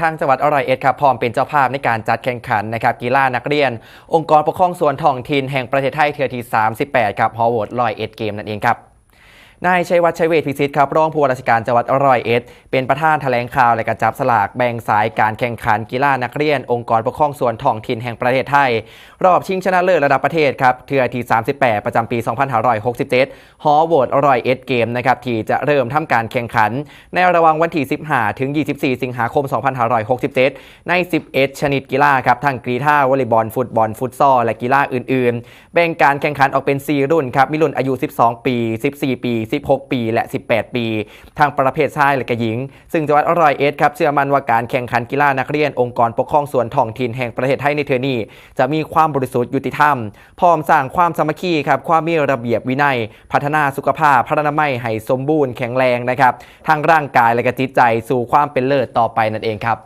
ทางจังหวัดอร่อยเอ็ดครับพร้อมเป็นเจ้าภาพในการจัดแข่งขันนะครับกีฬานักเรียน องค์กรปกครองส่วนท้องถิ่นแห่งประเทศไทยเทือที่ 38 ครับฮอวอดลอยเอ็ดเกมนั่นเองครับ นายชัยวัฒน์ชัยเวทพิสิทธิ์ครับรองผู้ว่าราชการจังหวัดร้อยเอ็ดเป็นประธานแถลงข่าวและกระจับสลากแบ่งสายการแข่งขันกีฬานักเรียน องค์กรปกครองส่วนท้องถิ่นแห่งประเทศไทย รอบชิงชนะเลิศระดับประเทศครับเทือที่ 38 ประจำปี 2567ฮอโหวตร้อยเอ็ดเกมนะครับที่จะเริ่มทำการแข่งขัน ในระหว่างวันที่ 15 ถึง 24 สิงหาคม 2567 ใน 11 ชนิดกีฬาครับทั้งกีฬาวอลเลย์บอลฟุตบอลฟุตซอลและกีฬาอื่น ๆ แบ่งการแข่งขันออกเป็น 4 รุ่นครับมีรุ่นอายุ 12 ปี 14 ปี16 ปีและ 18 ปี ทางประเภทชายและกหญิง ซึ่งจังหวัดอร้อยเอ็ดครับเชื่อมั่นว่าการแข่งขันกีฬานักเรียนองค์กรปกครองส่วนท้องถิ่นแห่งประเทศไทยในเทอนี้ จะมีความบริสุทธิ์ยุติธรรม พร้อมสร้างความสามัคคีครับความมีระเบียบวินัย พัฒนาสุขภาพพัฒนาไม่ให้สมบูรณ์แข็งแรงนะครับทางร่างกายและก็จิตใจสู่ความเป็นเลิศต่อไปนั่นเองครับ